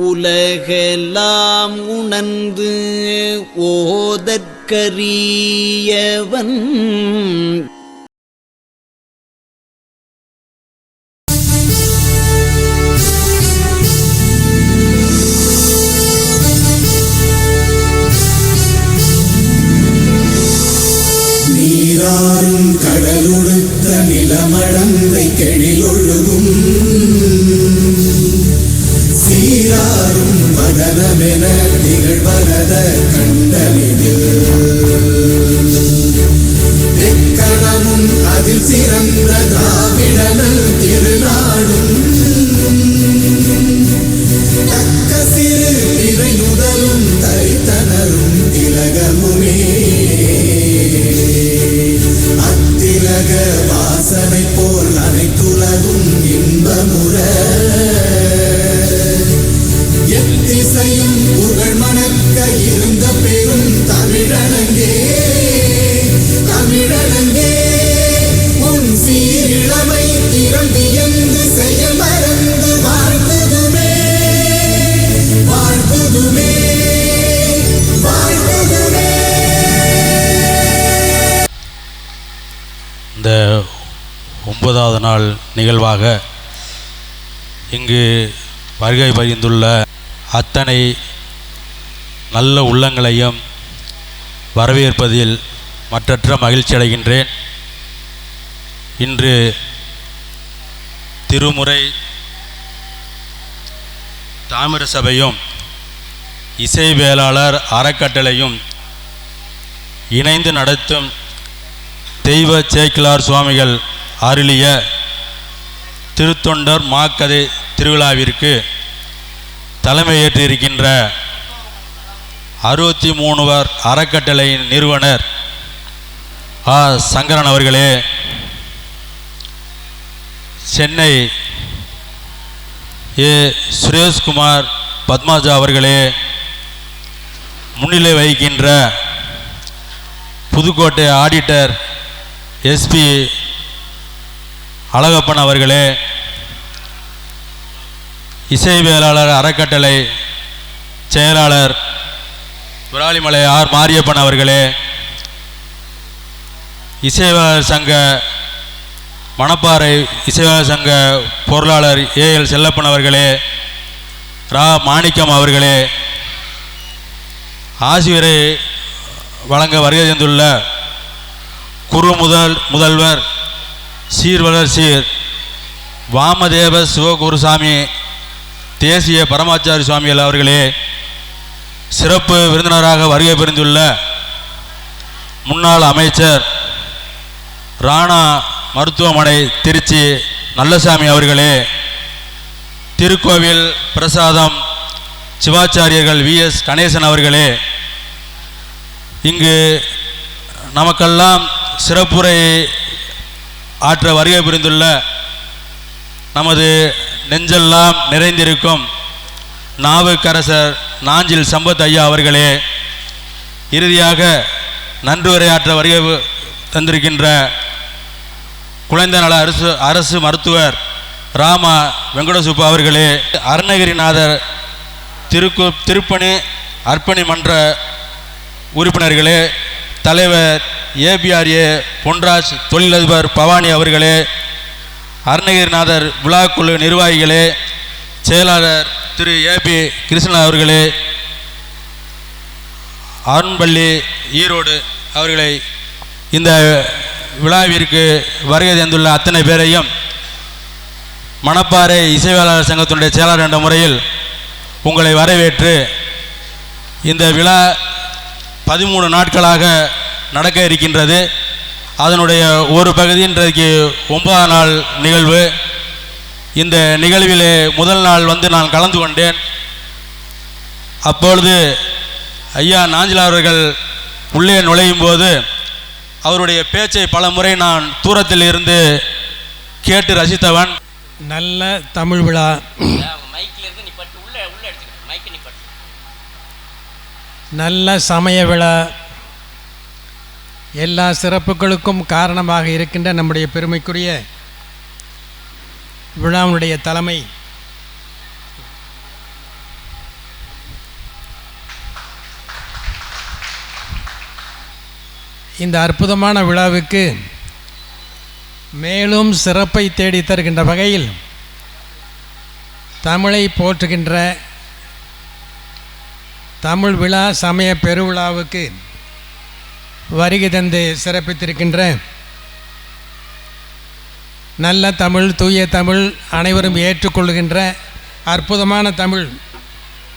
உலகெல்லாம் உணர்ந்து ஓதற்கரியவன் நிகழ்வாக இங்கு வருகை பதிந்துள்ள அத்தனை நல்ல உள்ளங்களையும் வரவேற்பதில் மற்றற்ற மகிழ்ச்சி அடைகின்றேன். இன்று திருமுறை தாமிர சபையும் இசை வேளாளர் அறக்கட்டளையும் இணைந்து நடத்தும் தெய்வ சேக்கிலார் சுவாமிகள் அருளிய திருத்தொண்டர் மாக்கதை திருவிழாவிற்கு தலைமையேற்றிருக்கின்ற அறுபத்தி மூணுவர் அறக்கட்டளையின் நிறுவனர் ஆ. சங்கரன் அவர்களே சென்னை ஏ. சுரேஷ்குமார் பத்மாஜா அவர்களே முன்னிலை வகிக்கின்ற Pudukkottai auditor S P Alagappan அவர்களே இசைவியலாளர் அறக்கட்டளை செயலாளர் விராலிமலை ஆர் மாரியப்பன் அவர்களே இசைவாளர் சங்க மணப்பாறை இசைவாளர் சங்க பொருளாளர் ஏஎல் செல்லப்பன் அவர்களே ரா மாணிக்கம் அவர்களே ஆசிரியரை வழங்க வருகை தந்துள்ள குரு முதல் முதல்வர் சீர்வளர் சீர் வாமதேவ சிவகுருசாமி தேசிய பரமாச்சாரி சுவாமிகள் அவர்களே சிறப்பு விருந்தினராக வருகை புரிந்துள்ள முன்னாள் அமைச்சர் ராணா மருத்துவமனை திருச்சி நல்லசாமி அவர்களே திருக்கோவில் பிரசாதம் சிவாச்சாரியர்கள் வி. எஸ். கணேசன் அவர்களே இங்கு நமக்கெல்லாம் சிறப்புரை ஆற்ற வருகை புரிந்துள்ள நமது நெஞ்செல்லாம் நிறைந்திருக்கும். நாவுக்கரசர் நாஞ்சில் சம்பத் ஐயா அவர்களே இறுதியாக நன்றி உரையாற்ற வருகை தந்திருக்கின்ற குழந்தை நல அரசு அரசு மருத்துவர் ராமா வெங்கடசுப்பு அவர்களே அருணகிரிநாதர் திருக்கு திருப்பணி அர்ப்பணி மன்ற உறுப்பினர்களே தலைவர் ஏபிஆர்ஏ பொன்ராஜ் தொழிலதிபர் பவானி அவர்களே அருணகிரிநாதர் விழாக்குழு நிர்வாகிகளே செயலாளர் திரு ஏபி கிருஷ்ணன் அவர்களே அருண்பள்ளி ஈரோடு அவர்களை இந்த விழாவிற்கு வருகை தந்துள்ள அத்தனை பேரையும் மணப்பாறை இசைவாளர் சங்கத்தினுடைய செயலாளர் என்ற முறையில் உங்களை வரவேற்று இந்த விழா பதிமூணு நாட்களாக நடக்க இருக்கின்றது. அதனுடைய ஒரு பகுதி இன்றைக்கு ஒன்பதாம் நாள் நிகழ்வு. இந்த நிகழ்விலே முதல் நாள் வந்து நான் கலந்து கொண்டேன். அப்பொழுது ஐயா நாஞ்சிலா அவர்கள் உள்ளே நுழையும் போது அவருடைய பேச்சை பல முறை நான் தூரத்தில் இருந்து கேட்டு ரசித்தவன். நல்ல தமிழ் விழா. அவங்க மைக்கில் இருந்து நிப்பாட்டு உள்ள உள்ள எடுத்துக்கிட்டு மைக்கை நிப்பாட்டு நல்ல சமய விழா. எல்லா சிறப்புகளுக்கும் காரணமாக இருக்கின்ற நம்முடைய பெருமைக்குரிய விழாவினுடைய தலைமை இந்த அற்புதமான விழாவுக்கு மேலும் சிறப்பை தேடி தருகின்ற வகையில் தமிழை போற்றுகின்ற தமிழ் விழா சமய பெருவிழாவுக்கு வருகை தந்து சிறப்பித்திருக்கின்ற நல்ல தமிழ் தூய தமிழ் அனைவரும் ஏற்றுக்கொள்கின்ற அற்புதமான தமிழ்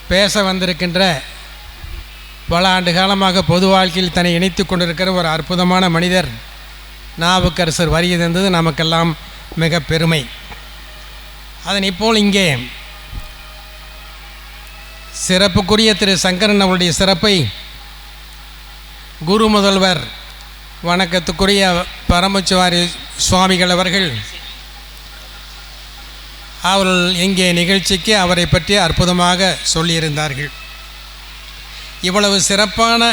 பேச வந்திருக்கின்ற பல ஆண்டு காலமாக பொது வாழ்க்கையில் தன்னை இணைத்து கொண்டிருக்கிற ஒரு அற்புதமான மனிதர் நாவுக்கரசர் வருகை தந்தது நமக்கெல்லாம் மிக பெருமை. அதன் இப்போல் இங்கே சிறப்புக்குரிய திரு சங்கரன் அவருடைய சிறப்பை குரு முதல்வர் வணக்கத்துக்குரிய பரமச்சுவாரி சுவாமிகள் அவர்கள். அவர்கள் இங்கே நிகழ்ச்சிக்கு அவரை பற்றி அற்புதமாக சொல்லியிருந்தார்கள். இவ்வளவு சிறப்பான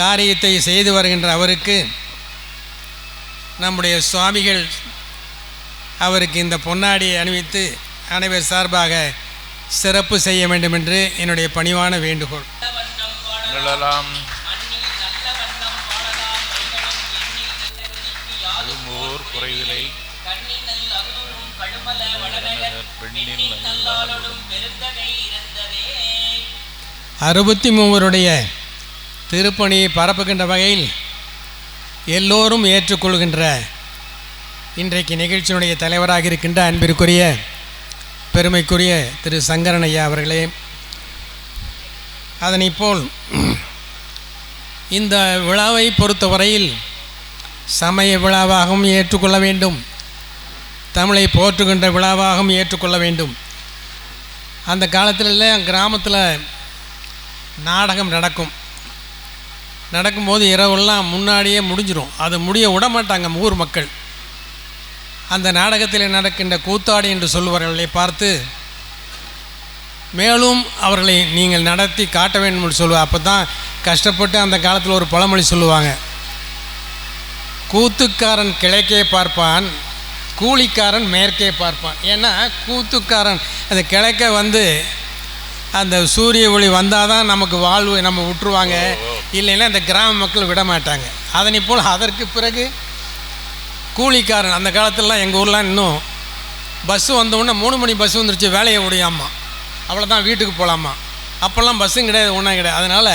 காரியத்தை செய்து வருகின்ற அவருக்கு நம்முடைய சுவாமிகள் அவருக்கு இந்த பொன்னாடியை அணிவித்து அனைவர் சார்பாக சிறப்பு செய்ய வேண்டும் என்று என்னுடைய பணிவான வேண்டுகோள். இருந்ததே அறுபத்தி மூவருடைய திருப்பணியை பரப்புகின்ற வகையில் எல்லோரும் ஏற்றுக்கொள்கின்ற இன்றைக்கு நிகழ்ச்சியினுடைய தலைவராக இருக்கின்ற அன்பிற்குரிய பெருமைக்குரிய திரு சங்கரன் ஐயா அவர்களே அதனைப் போல் இந்த விழாவை பொறுத்தவரையில் சமய விழாவாகவும் ஏற்றுக்கொள்ள வேண்டும். தமிழை போற்றுகின்ற விழாவாகவும் ஏற்றுக்கொள்ள வேண்டும். அந்த காலத்தில் கிராமத்தில் நாடகம் நடக்கும். நடக்கும்போது இரவெல்லாம் முன்னாடியே முடிஞ்சிடும் அது முடிய விட மாட்டாங்க ஊர் மக்கள். அந்த நாடகத்தில் நடக்கின்ற கூத்தாடி என்று சொல்லுவார்களை பார்த்து மேலும் அவர்களை நீங்கள் நடத்தி காட்ட வேண்டும் என்று சொல்லுவார் அப்போ தான் கஷ்டப்பட்டு அந்த காலத்தில் ஒரு பழமொழி சொல்லுவாங்க. கூத்துக்காரன் கிழக்கே பார்ப்பான் கூலிக்காரன் மேற்கே பார்ப்பான். ஏன்னா கூத்துக்காரன் அந்த கிழக்க வந்து அந்த சூரிய ஒளி வந்தால் தான் நமக்கு வாழ்வு நம்ம விட்டுருவாங்க இல்லைன்னா இந்த கிராம மக்கள் விட மாட்டாங்க. அதனை போல் அதற்கு பிறகு கூலிக்காரன் அந்த காலத்துலலாம் எங்கள் ஊர்லாம் இன்னும் பஸ்ஸு வந்தவுடனே மூணு மணி பஸ் வந்துருச்சு வேலையை முடியாமா. அவ்வளோதான் வீட்டுக்கு போகலாமா அப்போல்லாம் பஸ்ஸும் கிடையாது ஒன்றும் கிடையாது. அதனால்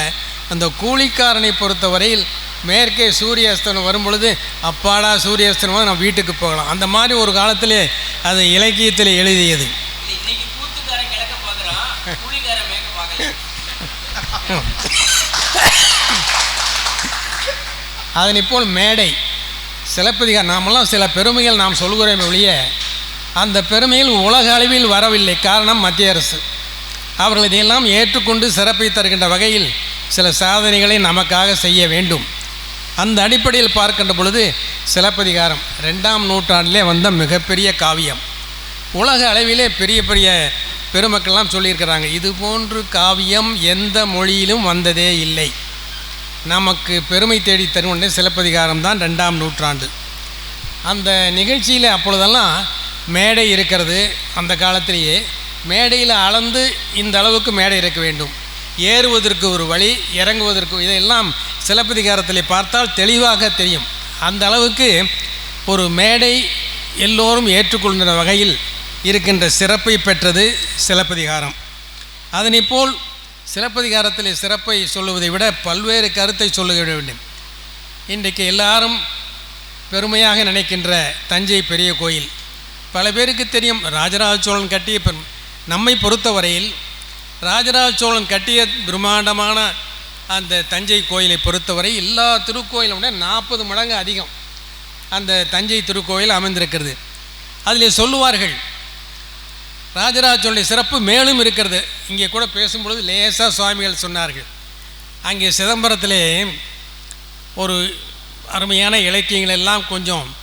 அந்த கூலிக்காரனை பொறுத்தவரையில் மேற்கே சூரிய அஸ்தமனம் வரும் பொழுது அப்பாடா சூரிய அஸ்தமனம் வந்து நம்ம வீட்டுக்கு போகலாம். அந்த மாதிரி ஒரு காலத்திலே அது இலக்கியத்தில் எழுதியது. அதனை போல் மேடை. சிலப்பதிகார் நாமெல்லாம் சில பெருமைகள் நாம் சொல்கிறோம் ஒழிய அந்த பெருமையில் உலக அளவில் வரவில்லை. காரணம் மத்திய அரசு. அவர்கள் இதையெல்லாம் ஏற்றுக்கொண்டு சிறப்பை தருகின்ற வகையில் சில சாதனைகளை நமக்காக செய்ய வேண்டும். அந்த அடிப்படையில் பார்க்கின்ற பொழுது சிலப்பதிகாரம் ரெண்டாம் நூற்றாண்டிலே வந்த மிகப்பெரிய காவியம். உலக அளவிலே பெரிய பெரிய பெருமக்கள்லாம் சொல்லியிருக்கிறாங்க இது போன்று காவியம் எந்த மொழியிலும் வந்ததே இல்லை. நமக்கு பெருமை தேடி தரும் ஒன்றே சிலப்பதிகாரம் தான் ரெண்டாம் நூற்றாண்டு. அந்த நிகழ்ச்சியில் அப்பொழுதெல்லாம் மேடை இருக்கிறது அந்த காலத்திலேயே மேடையில் அளந்து இந்த அளவுக்கு மேடை இருக்க வேண்டும். ஏறுவதற்கு ஒரு வழி இறங்குவதற்கு இதையெல்லாம் சிலப்பதிகாரத்தில் பார்த்தால் தெளிவாக தெரியும். அந்த அளவுக்கு ஒரு மேடை எல்லோரும் ஏற்றுக்கொள்கின்ற வகையில் இருக்கின்ற சிறப்பை பெற்றது சிலப்பதிகாரம். அதனை போல் சிலப்பதிகாரத்தில் சிறப்பை சொல்லுவதை விட பல்வேறு கருத்தை சொல்ல வேண்டும். இன்றைக்கு எல்லாரும் பெருமையாக நினைக்கின்ற தஞ்சை பெரிய கோயில். பல பேருக்கு தெரியும் ராஜராஜ சோழன் கட்டிய பெரும் நம்மை பொறுத்தவரையில் ராஜராஜ சோழன் கட்டிய பிரம்மாண்டமான அந்த தஞ்சை கோயிலை பொறுத்தவரை எல்லா திருக்கோயிலும் விட நாற்பது மடங்கு அதிகம் அந்த தஞ்சை திருக்கோயில் அமைந்திருக்கிறது. அதில் சொல்லுவார்கள் ராஜராஜ சோழனுடைய சிறப்பு மேலும் இருக்கிறது. இங்கே கூட பேசும்பொழுது லேசாக சுவாமிகள் சொன்னார்கள். அங்கே சிதம்பரத்திலே ஒரு அருமையான இலக்கியங்கள் எல்லாம் கொஞ்சம்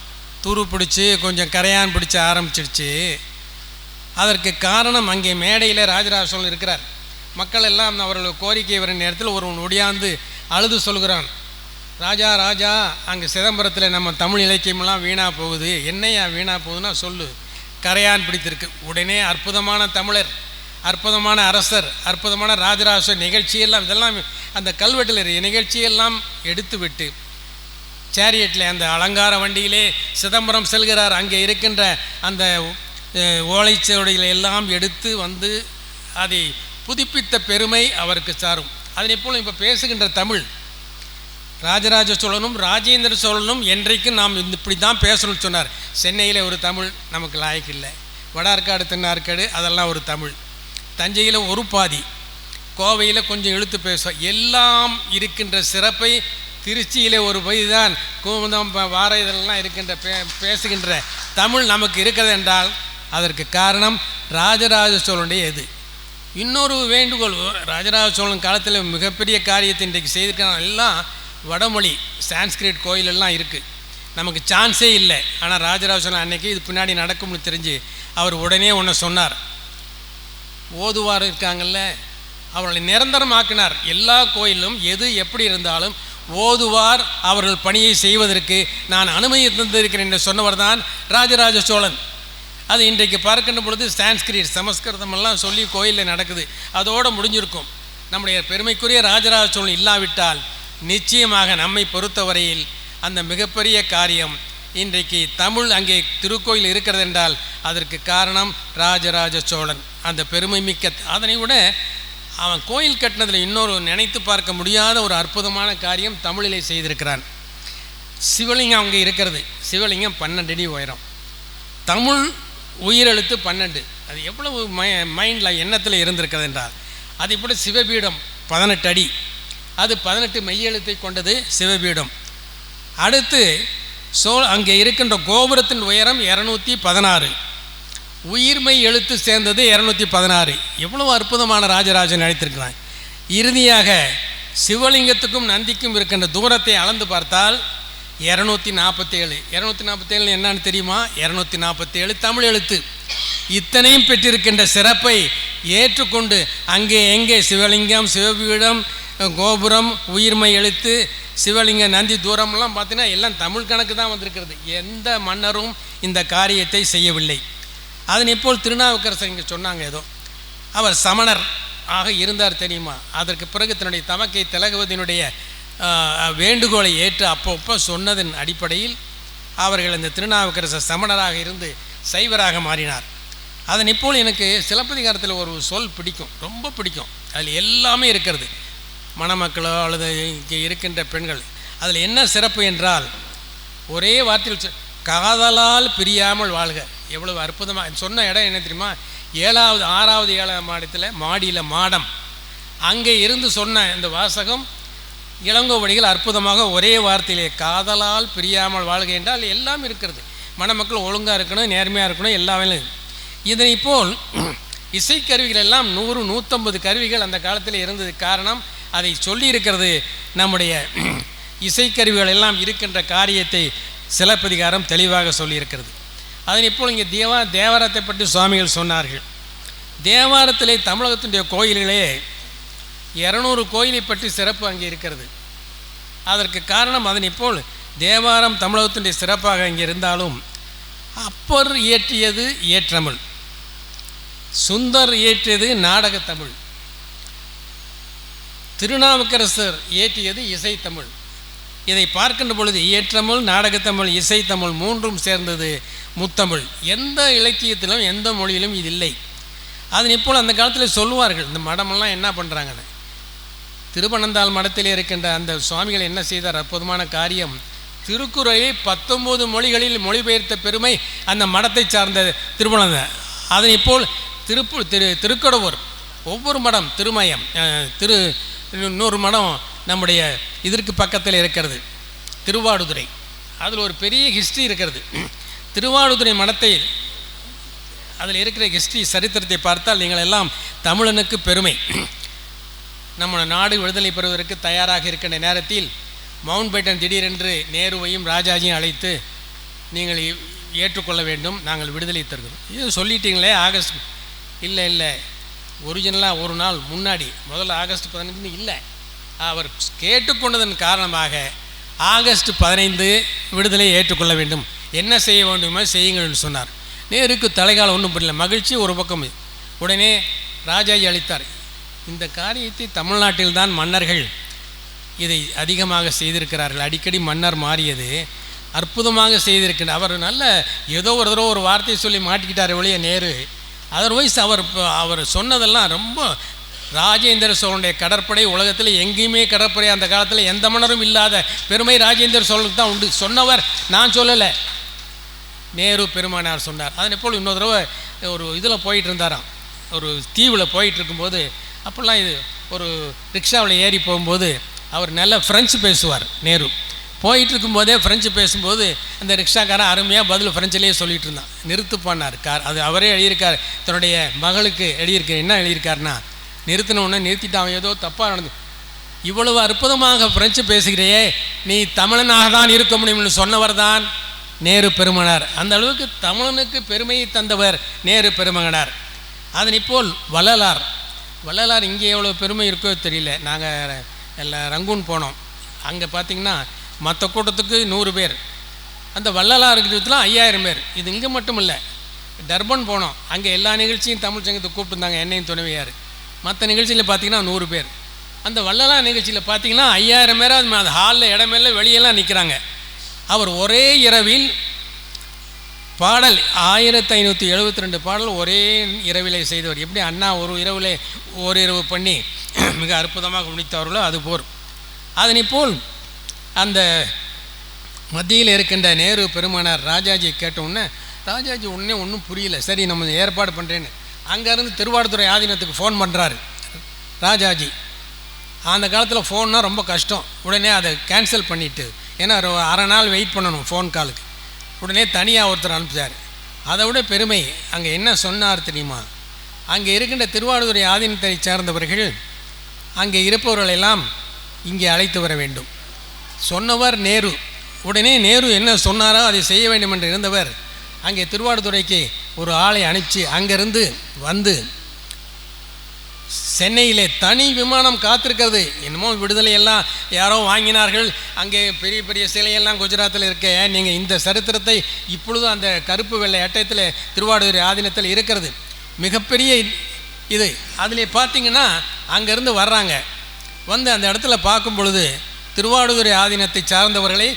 துரு பிடிச்சி கொஞ்சம் கரையான் பிடிச்சி ஆரம்பிச்சிடுச்சு அதற்கு காரணம் அங்கே மேடையில் ராஜராஜ சோழன் இருக்கிறார். மக்கள் எல்லாம் அவர்கள் கோரிக்கை வரும் நேரத்தில் ஒருவன் ஒடியாந்து அழுது சொல்கிறான் ராஜா ராஜா அங்கே சிதம்பரத்தில் நம்ம தமிழ் இலக்கியமெல்லாம் வீணாக போகுது. என்னையா வீணாக போகுதுன்னா சொல்லு. கரையான் பிடித்திருக்கு. உடனே அற்புதமான தமிழர் அற்புதமான அரசர் அற்புதமான ராஜராஜ நிகழ்ச்சியெல்லாம் இதெல்லாம் அந்த கல்வெட்டில் நிகழ்ச்சியெல்லாம் எடுத்துவிட்டு சேரியட்டில் அந்த அலங்கார வண்டியிலே சிதம்பரம் செல்கிறார். அங்கே இருக்கின்ற அந்த ஓலைச்சுவடிகளை எல்லாம் எடுத்து வந்து அதை புதுப்பித்த பெருமை அவருக்கு சாரும். அதனை போல் இப்போ பேசுகின்ற தமிழ் ராஜராஜ சோழனும் ராஜேந்திர சோழனும் என்றைக்கும் நாம் இப்படி தான் பேசணும்னு சொன்னார். சென்னையில் ஒரு தமிழ் நமக்கு லாயக்கு இல்லை. வடார்காடு தென்னார்காடு அதெல்லாம் ஒரு தமிழ். தஞ்சையில் ஒரு பாதி. கோவையில் கொஞ்சம் இழுத்து பேசுவோம் எல்லாம் இருக்கின்ற சிறப்பை திருச்சியில் ஒரு பகுதி தான் கூமுதம் வார இதெல்லாம் இருக்கின்ற பே பேசுகின்ற தமிழ் நமக்கு இருக்கிறது என்றால் அதற்கு காரணம் ராஜராஜ சோழனுடைய இது இன்னொரு வேண்டுகோள் ராஜராஜ சோழன் காலத்தில் மிகப்பெரிய காரியத்தை இன்றைக்கு செய்திருக்காங்க எல்லாம் வடமொழி சான்ஸ்கிரிட் கோயிலெல்லாம் இருக்குது நமக்கு சான்ஸே இல்லை. ஆனால் ராஜராஜ சோழன் அன்னைக்கு இது பின்னாடி நடக்கும்னு தெரிஞ்சு அவர் உடனே ஒன்று சொன்னார். ஓதுவார் இருக்காங்கல்ல அவர்களை நிரந்தரமாக்கினார் எல்லா கோயிலும் எது எப்படி இருந்தாலும் ஓதுவார் அவர்கள் பணியை செய்வதற்கு நான் அனுமதி தந்திருக்கிறேன் என்று சொன்னவர் தான் ராஜராஜ சோழன். அது இன்றைக்கு பார்க்கின்ற பொழுது சான்ஸ்கிரிட் சமஸ்கிருதமெல்லாம் சொல்லி கோயிலில் நடக்குது. அதோடு முடிஞ்சிருக்கும். நம்முடைய பெருமைக்குரிய ராஜராஜ சோழன் இல்லாவிட்டால் நிச்சயமாக நம்மை பொறுத்தவரையில் அந்த மிகப்பெரிய காரியம் இன்றைக்கு தமிழ் அங்கே திருக்கோயில் இருக்கிறது என்றால் அதற்கு காரணம் ராஜராஜ சோழன் அந்த பெருமை மிக்க அதனை விட அவன் கோயில் கட்டினதில் இன்னொரு நினைத்து பார்க்க முடியாத ஒரு அற்புதமான காரியம் தமிழிலே செய்திருக்கிறான். சிவலிங்கம் அங்கே இருக்கிறது. சிவலிங்கம் பன்னெண்டு அடி உயரம். தமிழ் உயிரெழுத்து பன்னெண்டு. அது எவ்வளவு மை மைண்டில் எண்ணத்தில் இருந்திருக்கிறது என்றால் அது இப்படி சிவபீடம் பதினெட்டு அடி. அது பதினெட்டு மெய்யெழுத்தை கொண்டது சிவபீடம். அடுத்து சோ அங்கே இருக்கின்ற கோபுரத்தின் உயரம் இரநூத்தி பதினாறு. உயிர்மை எழுத்து சேர்ந்தது இரநூத்தி பதினாறு. எவ்வளவு அற்புதமான ராஜராஜன் அழைத்திருக்கிறான். இறுதியாக சிவலிங்கத்துக்கும் நந்திக்கும் இருக்கின்ற தூரத்தை அளந்து பார்த்தால் இரநூத்தி நாற்பத்தேழு இரநூத்தி நாற்பத்தேழு என்னன்னு தெரியுமா? இரநூத்தி நாற்பத்தேழு தமிழ் எழுத்து. இத்தனையும் பெற்றிருக்கின்ற சிறப்பை ஏற்றுக்கொண்டு அங்கே எங்கே சிவலிங்கம் சிவபீடம் கோபுரம் உயிர்மை எழுத்து சிவலிங்க நந்தி தூரம்லாம் பார்த்தீங்கன்னா எல்லாம் தமிழ் கணக்கு தான் வந்திருக்கிறது. எந்த மன்னரும் இந்த காரியத்தை செய்யவில்லை. அதனை போல் திருநாவுக்கரசர் இங்கே சொன்னாங்க ஏதோ. அவர் சமணர் ஆக இருந்தார் தெரியுமா? அதற்கு பிறகு தன்னுடைய தமக்கை திலகவதியினுடைய வேண்டுகோளை ஏற்று அப்பப்போ சொன்னதன் அடிப்படையில் அவர்கள் இந்த திருநாவுக்கரசர் சமணராக இருந்து சைவராக மாறினார். அதன் இப்போது எனக்கு சிலப்பதிகாரத்தில் ஒரு சொல் பிடிக்கும் ரொம்ப பிடிக்கும். அதில் எல்லாமே இருக்கிறது. மணமக்களோ அல்லது இங்கே இருக்கின்ற பெண்கள் அதில் என்ன சிறப்பு என்றால் ஒரே வார்த்தையில் சொ- காதலால் பிரியாமல் வாழ்க. எவ்வளவு அற்புதமாக சொன்ன இடம் என்ன தெரியுமா? ஏழாவது ஆறாவது ஏழாவது மாடத்தில் மாடியில் மாடம். அங்கே இருந்து சொன்ன இந்த வாசகம் இளங்கோவடிகள் அற்புதமாக ஒரே வார்த்தையிலே காதலால் பிரியாமல் வாழ்க என்றால் எல்லாம் இருக்கிறது. மணமக்கள் ஒழுங்காக இருக்கணும் நேர்மையாக இருக்கணும் எல்லா வேலையும். இதனை போல் இசைக்கருவிகள் எல்லாம் நூறு நூற்றம்பது கருவிகள் அந்த காலத்தில் இருந்தது காரணம் அதை சொல்லியிருக்கிறது நம்முடைய இசைக்கருவிகள் எல்லாம் இருக்கின்ற காரியத்தை சிலப்பதிகாரம் தெளிவாக சொல்லியிருக்கிறது. அதனை இப்போ இங்கே தேவா தேவாரத்தை பற்றி சுவாமிகள் சொன்னார்கள். தேவாரத்திலே தமிழகத்தினுடைய கோயில்களே இரநூறு கோயிலை பற்றி சிறப்பு அங்கே இருக்கிறது. அதற்கு காரணம் அதனை போல் தேவாரம் தமிழகத்தினுடைய சிறப்பாக இங்கே இருந்தாலும் அப்பர் இயற்றியது இயற்றமிழ் சுந்தர் இயற்றியது நாடகத்தமிழ் திருநாவுக்கரசர் இயற்றியது இசைத்தமிழ் இதை பார்க்கின்ற பொழுது இயற்றமிழ் நாடகத்தமிழ் இசைத்தமிழ் மூன்றும் சேர்ந்தது முத்தமிழ். எந்த இலக்கியத்திலும் எந்த மொழியிலும் இது இல்லை. அதன் இப்போது அந்த காலத்தில் சொல்லுவார்கள் இந்த மடமெல்லாம் என்ன பண்ணுறாங்கன்னு திருப்பனந்தாள் மடத்தில் இருக்கின்ற அந்த சுவாமிகள் என்ன செய்தார்? அற்புதமான காரியம். திருக்குறளை பத்தொம்போது மொழிகளில் மொழிபெயர்த்த பெருமை அந்த மடத்தை சார்ந்த திருப்பனந்த அதனை போல் திருப்பு திரு திருக்கடவுர். ஒவ்வொரு மடம் திருமயம் திரு இன்னொரு மடம் நம்முடைய இதற்கு பக்கத்தில் இருக்கிறது. திருவாடுதுறை. அதில் ஒரு பெரிய ஹிஸ்ட்ரி இருக்கிறது. திருவாடுதுறை மடத்தை அதில் இருக்கிற ஹிஸ்ட்ரி சரித்திரத்தை பார்த்தால் நீங்கள் எல்லாம் தமிழனுக்கு பெருமை. நம்ம நாடு விடுதலை பெறுவதற்கு தயாராக இருக்கின்ற நேரத்தில் மவுண்ட் பேட்டன் திடீரென்று நேருவையும் ராஜாஜியும் அழைத்து நீங்கள் ஏற்றுக்கொள்ள வேண்டும் நாங்கள் விடுதலை தருகிறோம். இது சொல்லிட்டீங்களே ஆகஸ்ட் இல்லை இல்லை. ஒரிஜினலாக ஒரு நாள் முன்னாடி முதல்ல ஆகஸ்ட் பதினைந்து இல்லை. அவர் கேட்டுக்கொண்டதன் காரணமாக ஆகஸ்ட் பதினைந்து விடுதலையை ஏற்றுக்கொள்ள வேண்டும். என்ன செய்ய வேண்டுமோ செய்யுங்கள்னு சொன்னார். நேருக்கு தலைகாலம் ஒன்றும் புரியல. மகிழ்ச்சி ஒரு பக்கம். உடனே ராஜாஜி அளித்தார் இந்த காரியத்தை தமிழ்நாட்டில்தான் மன்னர்கள் இதை அதிகமாக செய்திருக்கிறார்கள். அடிக்கடி மன்னர் மாறியது. அற்புதமாக செய்திருக்கிறார் அவர் நல்ல ஏதோ ஒரு தடவை ஒரு வார்த்தையை சொல்லி மாட்டிக்கிட்டார் ஒழிய நேரு. அதர்வைஸ் அவர் இப்போ அவர் சொன்னதெல்லாம் ரொம்ப ராஜேந்திர சோழனுடைய கடற்படை உலகத்தில் எங்கேயுமே கடற்படை அந்த காலத்தில் எந்த மன்னரும் இல்லாத பெருமை ராஜேந்திர சோழனுக்கு தான் உண்டு. சொன்னவர் நான் சொல்லலை. நேரு பெருமானார் சொன்னார். அதனை போல் இன்னொரு தடவை ஒரு இதில் போயிட்டு இருந்தாராம். ஒரு தீவில் போயிட்டு இருக்கும்போது அப்போல்லாம் இது ஒரு ரிக்ஷாவில் ஏறி போகும்போது அவர் நல்ல ஃப்ரெஞ்சு பேசுவார் நேரு. போயிட்டு இருக்கும்போதே ஃப்ரெஞ்சு பேசும்போது அந்த ரிக்ஷாக்காரன் அருமையாக பதில் ஃப்ரெஞ்சிலேயே சொல்லிகிட்டு இருந்தான் நிறுத்துப்பானார் கார். அது அவரே எழுதியிருக்கார். தன்னுடைய மகளுக்கு எழுதியிருக்க என்ன எழுதியிருக்காருன்னா நிறுத்தினவுடனே நிறுத்திட்டு அவன் ஏதோ தப்பாக நடந்து இவ்வளவு அற்புதமாக ஃப்ரெஞ்சு பேசுகிறையே நீ தமிழனாக தான் இருக்க முடியும்னு சொன்னவர் தான் நேரு பெருமகனார். அந்த அளவுக்கு தமிழனுக்கு பெருமையை தந்தவர் நேரு பெருமகனார். அதனை போல் வள்ளலார். வள்ளலார் இங்கே எவ்வளோ பெருமை இருக்கோ தெரியல. நாங்கள் எல்லாம் ரங்கூன் போனோம். அங்கே பார்த்தீங்கன்னா மற்ற கூட்டத்துக்கு நூறு பேர். அந்த வள்ளலார் இருக்கிறதுலாம் ஐயாயிரம் பேர். இது இங்கே மட்டும் இல்லை டர்பன் போனோம். அங்கே எல்லா நிகழ்ச்சியும் தமிழ் சங்கத்தை கூப்பிட்டுருந்தாங்க என்னையும் துணைவியார். மற்ற நிகழ்ச்சியில் பார்த்திங்கன்னா நூறு பேர். அந்த வள்ளலார் நிகழ்ச்சியில் பார்த்தீங்கன்னா ஐயாயிரம் பேர் அது அந்த ஹாலில் இடமெல்லாம் வெளியெல்லாம் நிற்கிறாங்க அவர் ஒரே இரவில் பாடல் ஆயிரத்தி ஐநூற்றி எழுபத்தி ரெண்டு பாடல் ஒரே இரவிலே செய்தவர். எப்படி அண்ணா ஒரு இரவிலே ஒரு இரவு பண்ணி மிக அற்புதமாக முடித்தவர்களோ அது போர். அதனை போல் அந்த மத்தியில் இருக்கின்ற நேரு பெருமானார் ராஜாஜி கேட்ட ராஜாஜி உடனே ஒன்றும் புரியல. சரி நம்ம ஏற்பாடு பண்ணுறேன்னு அங்கேருந்து திருவாடுதுறை ஆதீனத்துக்கு ஃபோன் பண்ணுறாரு ராஜாஜி. அந்த காலத்தில் ஃபோன்னால் ரொம்ப கஷ்டம். உடனே அதை கேன்சல் பண்ணிவிட்டு ஏன்னா அரை நாள் வெயிட் பண்ணணும் ஃபோன் காலுக்கு உடனே தனியாக ஒருத்தர் அனுப்பிச்சார். அதை விட பெருமை அங்கே என்ன சொன்னார் தெரியுமா? அங்கே இருக்கின்ற திருவாடுதுறை ஆதீனத்தை சார்ந்தவர்கள் அங்கே இருப்பவர்களெல்லாம் இங்கே அழைத்து வர வேண்டும். சொன்னவர் நேரு. உடனே நேரு என்ன சொன்னாரோ அதை செய்ய வேண்டும் என்று இருந்தவர் அங்கே திருவாடுதுறைக்கு ஒரு ஆளை அனுப்பிச்சு அங்கேருந்து வந்து சென்னையிலே தனி விமானம் காத்திருக்கிறது. என்னமோ விடுதலை எல்லாம் யாரோ வாங்கினார்கள். அங்கே பெரிய பெரிய சிலையெல்லாம் குஜராத்தில் இருக்க. நீங்கள் இந்த சரித்திரத்தை இப்பொழுதும் அந்த கருப்பு வெள்ளை அட்டயத்தில் திருவாடுதுறை ஆதீனத்தில் இருக்கிறது. மிகப்பெரிய இது. அதில் பார்த்தீங்கன்னா அங்கேருந்து வர்றாங்க. வந்து அந்த இடத்துல பார்க்கும் பொழுது திருவாடுதுறை ஆதீனத்தை சார்ந்தவர்களை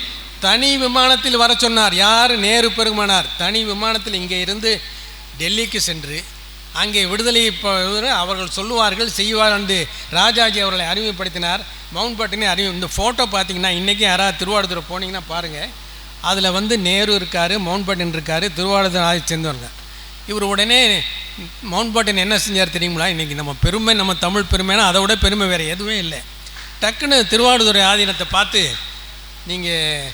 தனி விமானத்தில் வர சொன்னார். யார்? நேரு பெருமானார். தனி விமானத்தில் இங்கே இருந்து டெல்லிக்கு சென்று அங்கே விடுதலை அவர்கள் சொல்லுவார்கள் செய்வார் என்று ராஜாஜி அவர்களை அறிமுகப்படுத்தினார். மவுண்ட் பேட்டனே அறிவு இந்த ஃபோட்டோ பார்த்தீங்கன்னா இன்றைக்கி யாராவது திருவாடுதுறை போனீங்கன்னா பாருங்கள் அதில் வந்து நேரு இருக்கார் மவுண்ட் பேட்டன் இருக்கார் திருவாடுதுறை ஆதி சேர்ந்தவங்க இவர் உடனே மவுண்ட் பேட்டன் என்ன செஞ்சார் தெரியுங்களா? இன்றைக்கி நம்ம பெருமை நம்ம தமிழ் பெருமைனா அதை விட பெருமை வேறு எதுவுமே இல்லை. டக்குன்னு திருவாடுதுறை ஆதீனத்தை பார்த்து நீங்கள்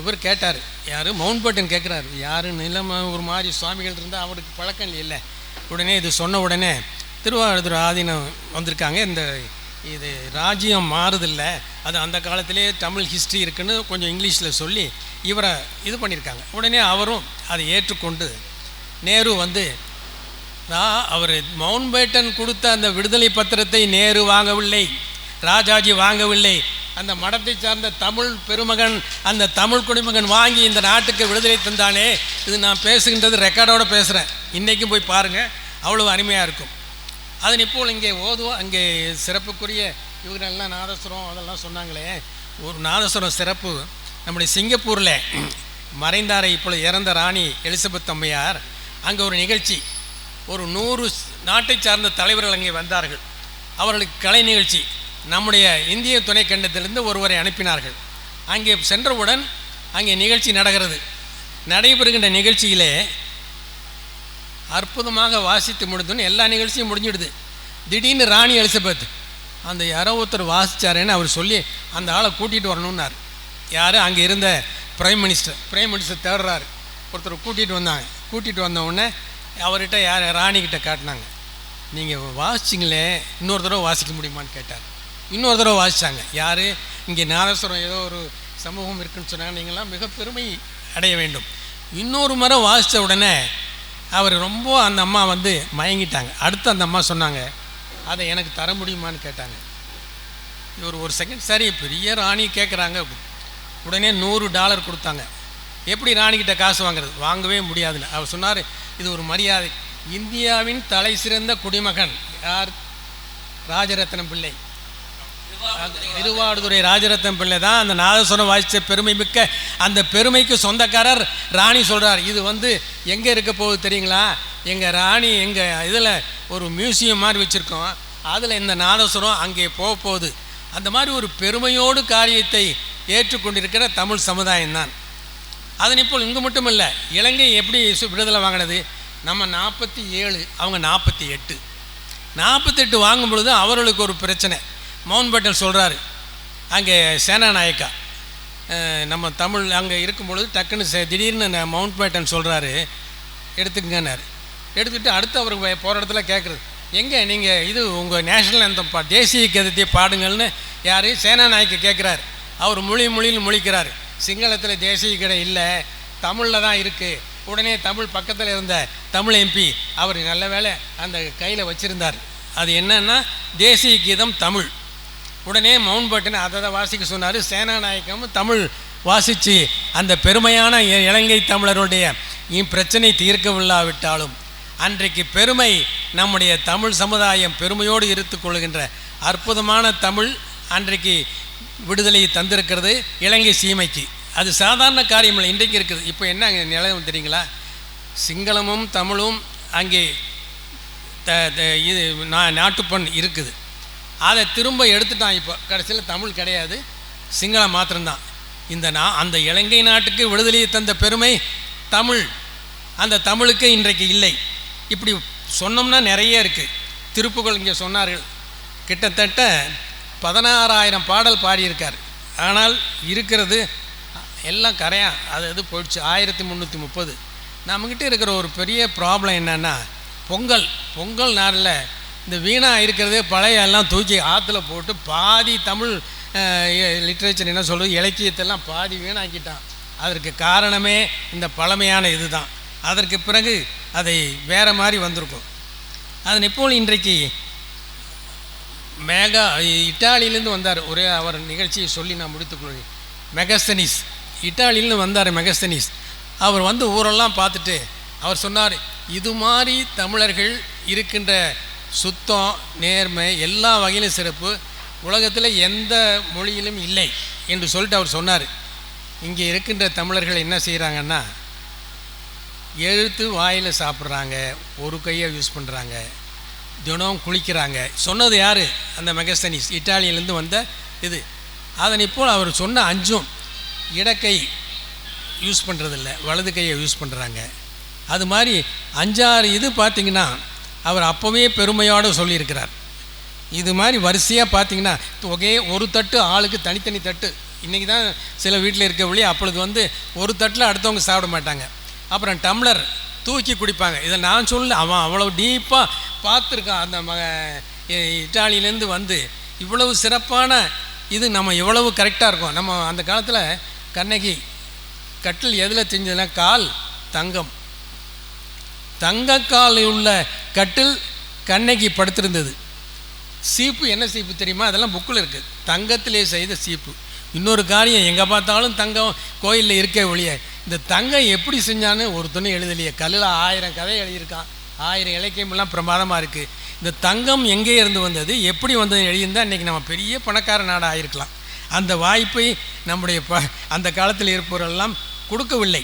இவர் கேட்டார். யார்? மவுண்ட் பேட்டன் கேட்குறாரு யாரும் நிலம ஒரு மாதிரி சுவாமிகள் இருந்தால் அவருக்கு பழக்கம் இல்லை உடனே இது சொன்ன உடனே திருவாரூர் ஆதீனம் வந்திருக்காங்க. இந்த இது ராஜ்யம் மாறுதில்லை. அது அந்த காலத்திலே தமிழ் ஹிஸ்ட்ரி இருக்குன்னு கொஞ்சம் இங்கிலீஷில் சொல்லி இவரை இது பண்ணியிருக்காங்க. உடனே அவரும் அதை ஏற்றுக்கொண்டு நேரு வந்து நான் அவர் மவுண்ட் பேட்டன் கொடுத்த அந்த விடுதலை பத்திரத்தை நேரு வாங்கவில்லை. ராஜாஜி வாங்கவில்லை. அந்த மடத்தை சார்ந்த தமிழ் பெருமகன் அந்த தமிழ் குடிமகன் வாங்கி இந்த நாட்டுக்கு விடுதலை தந்தானே இது நான் பேசுகின்றது ரெக்கார்டோடு பேசுகிறேன் இன்றைக்கும் போய் பாருங்கள் அவ்வளோ அருமையாக இருக்கும். அதன் இப்போ இங்கே ஓதுவோம் அங்கே சிறப்புக்குரிய இவங்களெல்லாம் நாதஸ்வரம் அதெல்லாம் சொன்னாங்களே ஒரு நாதஸ்வரம் சிறப்பு. நம்முடைய சிங்கப்பூரில் மறைந்தாரை இப்போ இறந்த ராணி எலிசபெத் அம்மையார் அங்கே ஒரு நிகழ்ச்சி. ஒரு நூறு நாட்டை சார்ந்த தலைவர்கள் அங்கே வந்தார்கள். அவர்களுக்கு கலை நிகழ்ச்சி. நம்முடைய இந்திய துணைக்கண்டத்திலிருந்து ஒருவரை அனுப்பினார்கள். அங்கே சென்றவுடன் அங்கே நிகழ்ச்சி நடக்கிறது. நடைபெறுகின்ற நிகழ்ச்சியிலே அற்புதமாக வாசித்து முடிந்தோன்னு எல்லா நிகழ்ச்சியும் முடிஞ்சிடுது. திடீர்னு ராணி எலிசபெத் அந்த யாரோ ஒருத்தர் வாசிச்சாருன்னு அவர் சொல்லி அந்த ஆளை கூட்டிகிட்டு வரணுன்னார் யார்? அங்கே இருந்த பிரைம் மினிஸ்டர் பிரைம் மினிஸ்டர் தேடுறாரு. ஒருத்தர் கூட்டிகிட்டு வந்தாங்க. கூட்டிகிட்டு வந்தவுடனே அவர்கிட்ட யார்? ராணிக்கிட்ட காட்டினாங்க. நீங்கள் வாசிச்சிங்களே இன்னொரு தடவை வாசிக்க முடியுமான்னு கேட்டார். இன்னொரு தடவை வாசித்தாங்க யார்? இங்கே நாதஸ்வரம் ஏதோ ஒரு சமூகம் இருக்குன்னு சொன்னாங்க. நீங்களாம் மிக பெருமை அடைய வேண்டும். இன்னொரு முறை வாசித்த உடனே அவர் ரொம்ப அந்த அம்மா வந்து மயங்கிட்டாங்க. அடுத்து அந்த அம்மா சொன்னாங்க அதை எனக்கு தர முடியுமான்னு கேட்டாங்க. இவர் ஒரு செகண்ட் சரி பெரிய ராணி கேட்குறாங்க உடனே நூறு டாலர் கொடுத்தாங்க. எப்படி ராணிக்கிட்ட காசு வாங்குறது? வாங்கவே முடியாதுன்னு. அவர் சொன்னார் இது ஒரு மரியாதை. இந்தியாவின் தலை சிறந்த குடிமகன் யார்? ராஜரத்னம் பிள்ளை. திருவாடுதுறை ராஜரத்னம் பிள்ளை தான். அந்த நாதஸ்வரம் வாசித்த பெருமை மிக்க அந்த பெருமைக்கு சொந்தக்காரர் ராணி சொல்கிறார் இது வந்து எங்கே இருக்க போகுது தெரியுங்களா? எங்கள் ராணி எங்கள் இதில் ஒரு மியூசியம் மாதிரி வச்சுருக்கோம். அதில் இந்த நாதஸ்வரம் அங்கே போக போகுது. அந்த மாதிரி ஒரு பெருமையோடு காரியத்தை ஏற்றுக்கொண்டிருக்கிற தமிழ் சமுதாயம் தான். அதன் இப்போ இங்கே மட்டும் இல்லை இலங்கை எப்படி விடுதலை வாங்கினது? நம்ம நாற்பத்தி ஏழு அவங்க நாற்பத்தி எட்டு. நாற்பத்தெட்டு வாங்கும் பொழுது அவர்களுக்கு ஒரு பிரச்சனை. மவுண்ட் பேட்டன் சொல்கிறாரு அங்கே சேனாநாயக்கா நம்ம தமிழ் அங்கே இருக்கும் பொழுது டக்குன்னு சே- திடீர்னு மவுண்ட் பேட்டன் சொல்கிறாரு எடுத்துக்கங்கன்னாரு. எடுத்துக்கிட்டு அடுத்து அவருக்கு போகிற இடத்துல கேட்குறது எங்கே நீங்கள் இது உங்கள் நேஷனல் அந்த பா தேசிய கீதத்தை பாடுங்கள்னு யார் சேனாநாயக்க கேட்குறாரு அவர் மொழி மொழியில் முழிக்கிறார். சிங்களத்தில் தேசிய கீதம் இல்லை தமிழில் தான் இருக்குது உடனே தமிழ் பக்கத்தில் இருந்த தமிழ் எம்பி அவர் நல்ல வேளை அந்த கையில் வச்சுருந்தார். அது என்னென்னா தேசிய கீதம் தமிழ். உடனே மவுண்ட் பட்டன் அதை தான் வாசிக்க சொன்னார். சேனாநாயக்கம் தமிழ் வாசித்து அந்த பெருமையான இ- இலங்கை தமிழருடைய இப்பிரச்சனை தீர்க்கவில்லாவிட்டாலும் அன்றைக்கு பெருமை நம்முடைய தமிழ் சமுதாயம் பெருமையோடு இருத்து கொள்கின்ற அற்புதமான தமிழ் அன்றைக்கு விடுதலையை தந்திருக்கிறது இலங்கை சீமைக்கு. அது சாதாரண காரியம் இல்லை. இன்றைக்கு இருக்குது. இப்போ என்ன அங்கே நிலையம் தெரியுங்களா? சிங்களமும் தமிழும் அங்கே த த- இது நா நாட்டுப்பண் இருக்குது. அதை திரும்ப எடுத்துட்டான் இப்போ. கடைசியில் தமிழ் கிடையாது. சிங்களம் மாத்திரம்தான். இந்த நா அந்த இலங்கை நாட்டுக்கு விடுதலையை தந்த பெருமை தமிழ். அந்த தமிழுக்கு இன்றைக்கு இல்லை. இப்படி சொன்னோம்னா நிறைய இருக்குது திருப்புகழ் இங்கே சொன்னார்கள். கிட்டத்தட்ட பதினாறாயிரம் பாடல் பாடியிருக்கார். ஆனால் இருக்கிறது எல்லாம் கரையான் அது இது போயிடுச்சு. ஆயிரத்தி முந்நூற்றி முப்பது. நம்மக்கிட்ட இருக்கிற ஒரு பெரிய ப்ராப்ளம் என்னென்னா பொங்கல். பொங்கல் நாளில் இந்த வீணாக இருக்கிறதே பழைய எல்லாம் தூக்கி ஆற்றுல போட்டு பாதி தமிழ் லிட்ரேச்சர் என்ன சொல்கிறது இலக்கியத்தெல்லாம் பாதி வீணாக்கிட்டான். அதற்கு காரணமே இந்த பழமையான இதுதான். அதற்கு பிறகு அதை வேறு மாதிரி வந்திருக்கும். அதன் இப்போ இன்றைக்கு மேகா இட்டாலியிலேருந்து வந்தார். ஒரே அவர் நிகழ்ச்சியை சொல்லி நான் முடித்துக்கொள்கிறேன் மெகஸ்தனிஸ். இட்டாலியிலேருந்து வந்தார் மெகஸ்தனிஸ். அவர் வந்து ஊரெல்லாம் பார்த்துட்டு அவர் சொன்னார் இது மாதிரி தமிழர்கள் இருக்கின்ற சுத்தம் நேர்மை எல்லா வகையிலும் சிறப்பு. உலகத்தில் எந்த மொழியிலும் இல்லை என்று சொல்லிட்டு அவர் சொன்னார். இங்கே இருக்கின்ற தமிழர்கள் என்ன செய்கிறாங்கன்னா எழுத்து வாயில் சாப்பிட்றாங்க ஒரு கையை யூஸ் பண்ணுறாங்க தினம் குளிக்கிறாங்க. சொன்னது யார்? அந்த மெகஸ்தனிஸ் இட்டாலியிலேருந்து வந்த இது. அதன் இப்போ அவர் சொன்ன அஞ்சும் இடக்கை யூஸ் பண்ணுறதில்ல வலது கையை யூஸ் பண்ணுறாங்க அது மாதிரி அஞ்சாறு இது பார்த்திங்கன்னா அவர் அப்போவே பெருமையோடு சொல்லியிருக்கிறார். இது மாதிரி வரிசையாக பார்த்தீங்கன்னா ஒரே ஒரு தட்டு ஆளுக்கு தனித்தனி தட்டு. இன்றைக்கி தான் சில வீட்டில் இருக்க வழி அப்பொழுது வந்து ஒரு தட்டில் அடுத்தவங்க சாப்பிட மாட்டாங்க. அப்புறம் டம்ளர் தூக்கி குடிப்பாங்க. இதை நான் சொல்ல அவன் அவ்வளோ டீப்பாக பார்த்துருக்கான். அந்த மக இட்டாலியிலேருந்து வந்து இவ்வளவு சிறப்பான இது நம்ம எவ்வளவு கரெக்டாக இருக்கும். நம்ம அந்த காலத்தில் கண்ணகி கட்டில் எதில் செஞ்சதுன்னா கால் தங்கம். தங்கக்கால் உள்ள கட்டில் கண்ணகி படுத்திருந்தது. சீப்பு என்ன சீப்பு தெரியுமா? அதெல்லாம் புக்கில் இருக்குது தங்கத்திலே செய்த சீப்பு. இன்னொரு காரியம் எங்கே பார்த்தாலும் தங்கம் கோயிலில் இருக்க ஒழிய இந்த தங்கம் எப்படி செஞ்சான்னு ஒரு துணை எழுதலையே. கல்லில் ஆயிரம் கதை எழுதியிருக்கான். ஆயிரம் இலக்கியமெல்லாம் பிரமாதமாக இருக்குது இந்த தங்கம் எங்கே இருந்து வந்தது? எப்படி வந்தது எழுதியிருந்தால் இன்றைக்கி நம்ம பெரிய பணக்கார நாடாக ஆயிருக்கலாம். அந்த வாய்ப்பை நம்முடைய ப அந்த காலத்தில் இருப்பவரெல்லாம் கொடுக்கவில்லை.